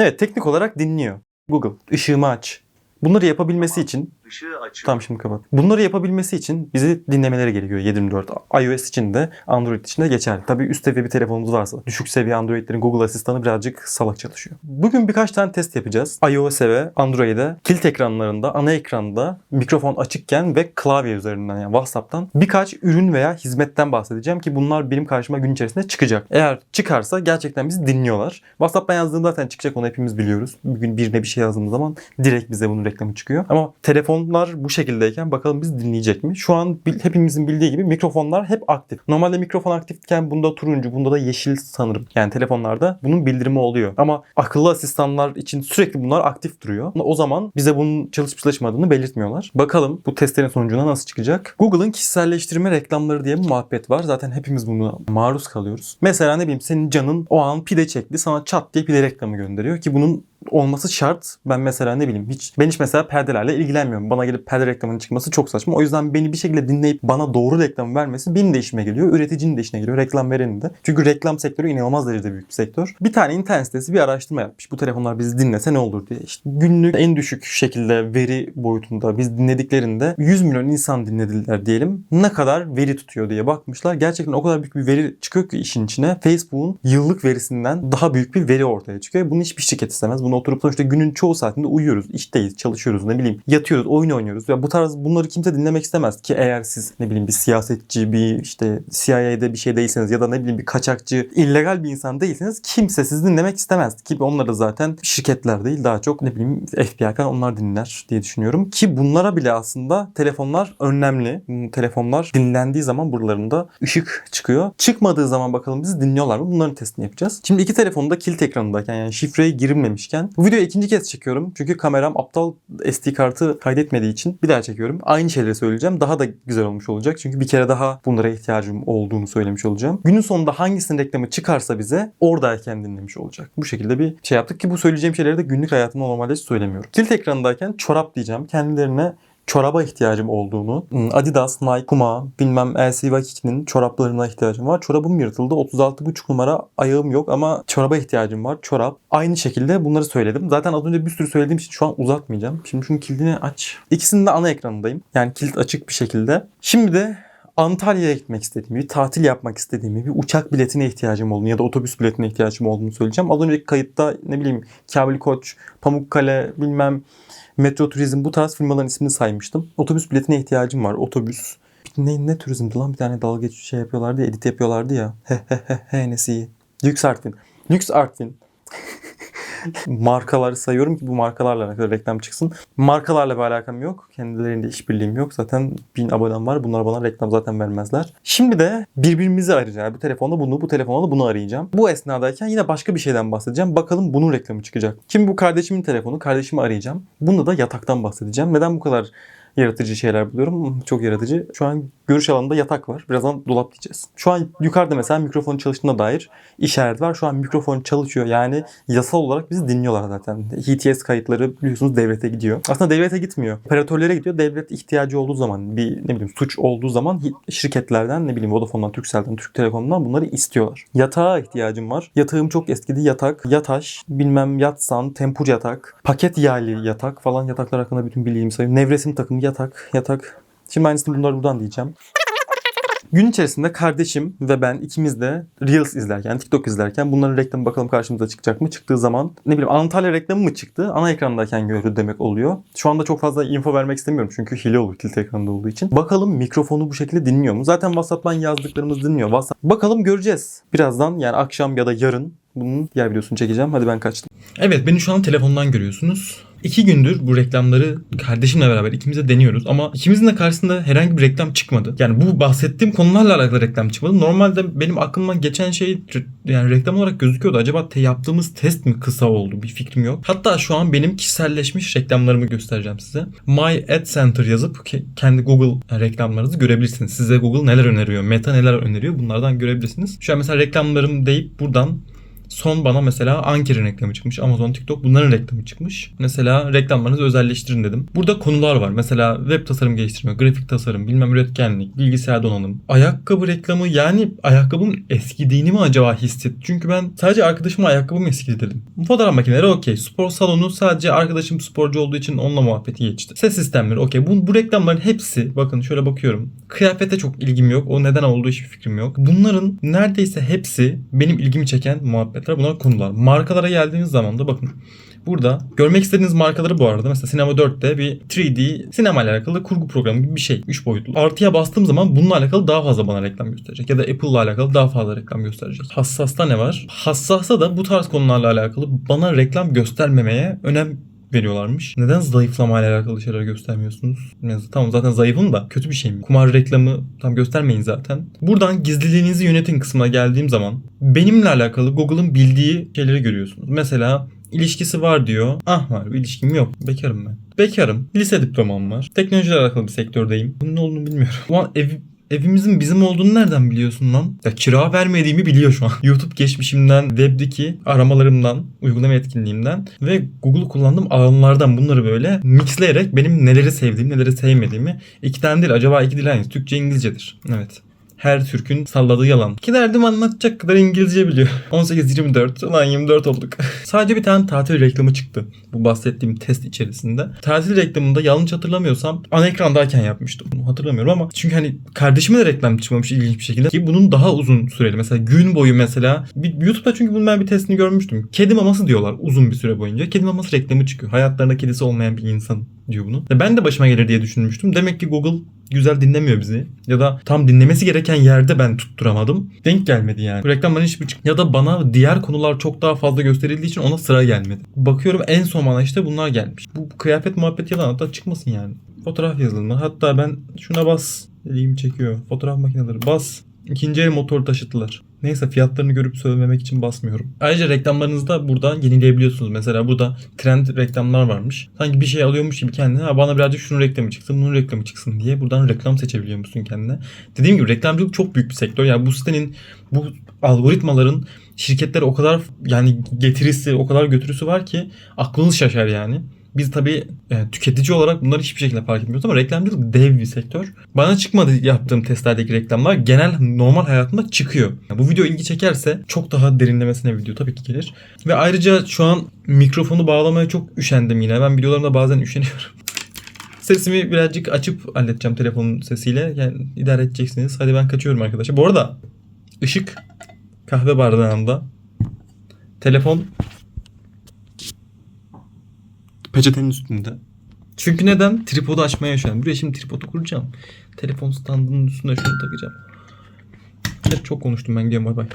Evet teknik olarak dinliyor. Google ışığımı aç. Bunları yapabilmesi için Işığı açıyor. Tamam şimdi kapat. Bunları yapabilmesi için bizi dinlemeleri gerekiyor 724. iOS için de Android için de geçerli. Tabii üst seviye bir telefonumuz varsa. Düşük seviye Android'lerin Google asistanı birazcık salak çalışıyor. Bugün birkaç tane test yapacağız. iOS'e ve Android'e kilit ekranlarında, ana ekranda mikrofon açıkken ve klavye üzerinden yani WhatsApp'tan birkaç ürün veya hizmetten bahsedeceğim ki bunlar benim karşıma gün içerisinde çıkacak. Eğer çıkarsa gerçekten bizi dinliyorlar. WhatsApp'tan yazdığında zaten çıkacak onu hepimiz biliyoruz. Bugün birine bir şey yazdığımız zaman direkt bize bunun reklamı çıkıyor. Ama telefonlar bu şekildeyken bakalım biz dinleyecek mi? Şu an hepimizin bildiği gibi mikrofonlar hep aktif. Normalde mikrofon aktifken bunda turuncu, bunda da yeşil sanırım. Yani telefonlarda bunun bildirimi oluyor. Ama akıllı asistanlar için sürekli bunlar aktif duruyor. O zaman bize bunun çalışıp çalışmadığını belirtmiyorlar. Bakalım bu testlerin sonucuna nasıl çıkacak? Google'ın kişiselleştirme reklamları diye bir muhabbet var. Zaten hepimiz buna maruz kalıyoruz. Mesela ne bileyim senin canın o an pide çekti. Sana çat diye pide reklamı gönderiyor ki bunun olması şart. Ben mesela ne bileyim hiç ben hiç mesela perdelerle ilgilenmiyorum. Bana gelip perde reklamının çıkması çok saçma. O yüzden beni bir şekilde dinleyip bana doğru reklamı vermesi benim de işime geliyor. Üreticinin de işine geliyor. Reklam verenin de. Çünkü reklam sektörü inanılmaz derecede büyük bir sektör. Bir tane internet sitesi bir araştırma yapmış. Bu telefonlar bizi dinlese ne olur diye. İşte günlük en düşük şekilde veri boyutunda biz dinlediklerinde 100 milyon insan dinlediler diyelim. Ne kadar veri tutuyor diye bakmışlar. Gerçekten o kadar büyük bir veri çıkıyor ki işin içine. Facebook'un yıllık verisinden daha büyük bir veri ortaya çıkıyor. Bunu hiçbir şirket istemez. Bunu oturup sonuçta günün çoğu saatinde uyuyoruz, işteyiz, çalışıyoruz, ne bileyim yatıyoruz, oyun oynuyoruz. Ya bu tarz bunları kimse dinlemek istemez ki eğer siz ne bileyim bir siyasetçi, bir işte CIA'de bir şey değilseniz ya da ne bileyim bir kaçakçı, illegal bir insan değilseniz kimse sizi dinlemek istemez. Ki onları zaten şirketler değil daha çok ne bileyim FBI falan onlar dinler diye düşünüyorum. Ki bunlara bile aslında telefonlar önemli. Bu Telefonlar dinlendiği zaman buralarında ışık çıkıyor. Çıkmadığı zaman bakalım bizi dinliyorlar mı? Bunların testini yapacağız. Şimdi iki telefonun da kilit ekranındayken yani şifreye girilmemişken bu videoyu ikinci kez çekiyorum. Çünkü kameram aptal SD kartı kaydetmediği için bir daha çekiyorum. Aynı şeyleri söyleyeceğim. Daha da güzel olmuş olacak. Çünkü bir kere daha bunlara ihtiyacım olduğunu söylemiş olacağım. Günün sonunda hangisinin reklamı çıkarsa bize oradayken dinlemiş olacak. Bu şekilde bir şey yaptık ki bu söyleyeceğim şeyleri de günlük hayatımda normalde söylemiyorum. Kilit ekranındayken çorap diyeceğim. Kendilerine çoraba ihtiyacım olduğunu, hmm, Adidas, Nike, Puma, bilmem LCY2'nin çoraplarına ihtiyacım var. Çorabım yırtıldı. 36,5 numara ayağım yok ama çoraba ihtiyacım var. Çorap. Aynı şekilde bunları söyledim. Zaten az önce bir sürü söylediğim için şu an uzatmayacağım. Şimdi şunun kilidini aç. İkisinin de ana ekranındayım. Yani kilit açık bir şekilde. Şimdi de Antalya'ya gitmek istediğimi, bir tatil yapmak istediğimi, bir uçak biletine ihtiyacım olduğunu ya da otobüs biletine ihtiyacım olduğunu söyleyeceğim. Az önceki kayıtta ne bileyim Kabil Koç, Pamukkale, bilmem Metro Turizm bu tarz firmaların ismini saymıştım. Otobüs biletine ihtiyacım var. Otobüs. Ne, ne turizmdi lan? Bir tane dalga geç şey yapıyorlardı ya, edit yapıyorlardı ya. He he he he nesi iyi. Lüks Artvin. Lüks Artvin. Markaları sayıyorum ki bu markalarla alakalı reklam çıksın. Markalarla bir alakam yok. Kendilerinde işbirliğim yok. Zaten bin abonem var. Bunlar bana reklam zaten vermezler. Şimdi de birbirimizi arayacağız. Bu telefonda bunu, bu telefonda da bunu arayacağım. Bu esnadayken yine başka bir şeyden bahsedeceğim. Bakalım bunun reklamı çıkacak. Şimdi bu kardeşimin telefonu. Kardeşimi arayacağım. Bunda da yataktan bahsedeceğim. Neden bu kadar yaratıcı şeyler buluyorum. Çok yaratıcı. Şu an görüş alanında yatak var. Birazdan dolap diyeceğiz. Şu an yukarıda mesela mikrofon çalıştığına dair işaret var. Şu an mikrofon çalışıyor. Yani yasal olarak bizi dinliyorlar zaten. HTS kayıtları biliyorsunuz devlete gidiyor. Aslında devlete gitmiyor. Operatörlere gidiyor. Devlet ihtiyacı olduğu zaman bir ne bileyim suç olduğu zaman şirketlerden ne bileyim Vodafone'dan, Turkcell'den, Türk Telekom'dan bunları istiyorlar. Yatağa ihtiyacım var. Yatağım çok eskidi. Yatak, yataş, bilmem yatsan, tempur yatak, paket yaylı yatak falan yataklar hakkında bütün bilgimi sayıyorum. Nevresim takımı yatak, yatak. Şimdi aynısını bunları buradan diyeceğim. Gün içerisinde kardeşim ve ben ikimiz de Reels izlerken, TikTok izlerken bunların reklamı bakalım karşımıza çıkacak mı? Çıktığı zaman ne bileyim Antalya reklamı mı çıktı? Ana ekrandayken gördü demek oluyor. Şu anda çok fazla info vermek istemiyorum çünkü hile olur kilit ekranda olduğu için. Bakalım mikrofonu bu şekilde dinliyor mu? Zaten WhatsApp'tan yazdıklarımız dinliyor. WhatsApp. Bakalım göreceğiz. Birazdan yani akşam ya da yarın bunun diğer videosunu çekeceğim. Hadi ben kaçtım. Evet beni şu an telefondan görüyorsunuz. İki gündür bu reklamları kardeşimle beraber ikimiz de deniyoruz ama ikimizin de karşısında herhangi bir reklam çıkmadı. Yani bu bahsettiğim konularla alakalı reklam çıkmadı. Normalde benim aklımdan geçen şey yani reklam olarak gözüküyordu. Acaba te- yaptığımız test mi kısa oldu bir fikrim yok. Hatta şu an benim kişiselleşmiş reklamlarımı göstereceğim size. My Ad Center yazıp ke- kendi Google reklamlarınızı görebilirsiniz. Size Google neler öneriyor, Meta neler öneriyor bunlardan görebilirsiniz. Şu an mesela reklamlarım deyip buradan Son bana mesela Anker'in reklamı çıkmış. Amazon, TikTok bunların reklamı çıkmış. Mesela reklamlarınızı özelleştirin dedim. Burada konular var. Mesela web tasarım geliştirme, grafik tasarım, bilmem üretkenlik, bilgisayar donanım. Ayakkabı reklamı yani ayakkabım eskidiğini mi acaba hisset? Çünkü ben sadece arkadaşıma ayakkabım eskidi dedim. Fotoğraf makineleri okey. Spor salonu sadece arkadaşım sporcu olduğu için onunla muhabbeti geçti. Ses sistemleri okey. Bu, bu reklamların hepsi bakın şöyle bakıyorum. Kıyafete çok ilgim yok. O neden olduğu hiçbir fikrim yok. Bunların neredeyse hepsi benim ilgimi çeken muhabbetler. Bunlar konular. Markalara geldiğiniz zaman da bakın. Burada görmek istediğiniz markaları bu arada mesela Sinema 4'te bir 3D sinema ile alakalı kurgu programı gibi bir şey. 3 boyutlu. Artıya bastığım zaman bununla alakalı daha fazla bana reklam gösterecek. Ya da Apple ile alakalı daha fazla reklam gösterecek. Hassasta ne var? Hassasta da bu tarz konularla alakalı bana reklam göstermemeye önem veriyorlarmış. Neden zayıflama ile alakalı şeyler göstermiyorsunuz? Yani tamam zaten zayıfım da kötü bir şey mi? Kumar reklamı tam göstermeyin zaten. Buradan gizliliğinizi yönetin kısmına geldiğim zaman benimle alakalı Google'ın bildiği şeyleri görüyorsunuz. Mesela ilişkisi var diyor. Ah var bir ilişkim yok. Bekarım ben. Bekarım. Lise diplomam var. Teknolojiyle alakalı bir sektördeyim. Bunun ne olduğunu bilmiyorum. Ulan ev, evimizin bizim olduğunu nereden biliyorsun lan? Ya kira vermediğimi biliyor şu an. YouTube geçmişimden, webdeki aramalarımdan, uygulama etkinliğimden ve Google'u kullandığım alanlardan bunları böyle mixleyerek benim neleri sevdiğimi, neleri sevmediğimi iki tane değil acaba iki dil aynısı. Türkçe İngilizcedir. Evet. Her Türk'ün salladığı yalan. Ki derdim anlatacak kadar İngilizce biliyor. 18-24. Ulan 24 olduk. Sadece bir tane tatil reklamı çıktı. Bu bahsettiğim test içerisinde. Tatil reklamında yanlış hatırlamıyorsam ana ekrandayken yapmıştım. Bunu hatırlamıyorum ama çünkü hani kardeşime de reklam çıkmamış ilginç bir şekilde. Ki bunun daha uzun süreli. Mesela gün boyu mesela. Bir, YouTube'da çünkü bunun ben bir testini görmüştüm. Kedi maması diyorlar uzun bir süre boyunca. Kedi maması reklamı çıkıyor. Hayatlarında kedisi olmayan bir insan diyor bunu. Ben de başıma gelir diye düşünmüştüm. Demek ki Google güzel dinlemiyor bizi. Ya da tam dinlemesi gereken yerde ben tutturamadım. Denk gelmedi yani. Bu reklamların hiçbir çık ya da bana diğer konular çok daha fazla gösterildiği için ona sıra gelmedi. Bakıyorum en son bana işte bunlar gelmiş. Bu, kıyafet muhabbeti yalan hatta çıkmasın yani. Fotoğraf yazılımı. Hatta ben şuna bas. Dediğimi çekiyor. Fotoğraf makineleri bas. İkinci el motor taşıttılar. Neyse fiyatlarını görüp söylememek için basmıyorum. Ayrıca reklamlarınızı da buradan yenileyebiliyorsunuz. Mesela burada trend reklamlar varmış. Sanki bir şey alıyormuş gibi kendine ha bana birazcık şunun reklamı çıksın, bunun reklamı çıksın diye buradan reklam seçebiliyor musun kendine. Dediğim gibi reklamcılık çok büyük bir sektör. Yani bu sitenin bu algoritmaların şirketlere o kadar yani getirisi, o kadar götürüsü var ki aklınız şaşar yani. Biz tabii yani tüketici olarak bunları hiçbir şekilde fark etmiyoruz ama reklamcılık dev bir sektör. Bana çıkmadı yaptığım testlerdeki reklamlar genel normal hayatımda çıkıyor. Yani bu video ilgi çekerse çok daha derinlemesine video tabii ki gelir. Ve ayrıca şu an mikrofonu bağlamaya çok üşendim yine. Ben videolarımda bazen üşeniyorum. Sesimi birazcık açıp halledeceğim telefonun sesiyle. Yani idare edeceksiniz. Hadi ben kaçıyorum arkadaşlar. Bu arada ışık kahve bardağında. Telefon peçetenin üstünde. Çünkü neden? Tripodu açmaya üşendim. Buraya şimdi tripodu kuracağım. Telefon standının üstüne şunu takacağım. Çok konuştum ben. Bay bay.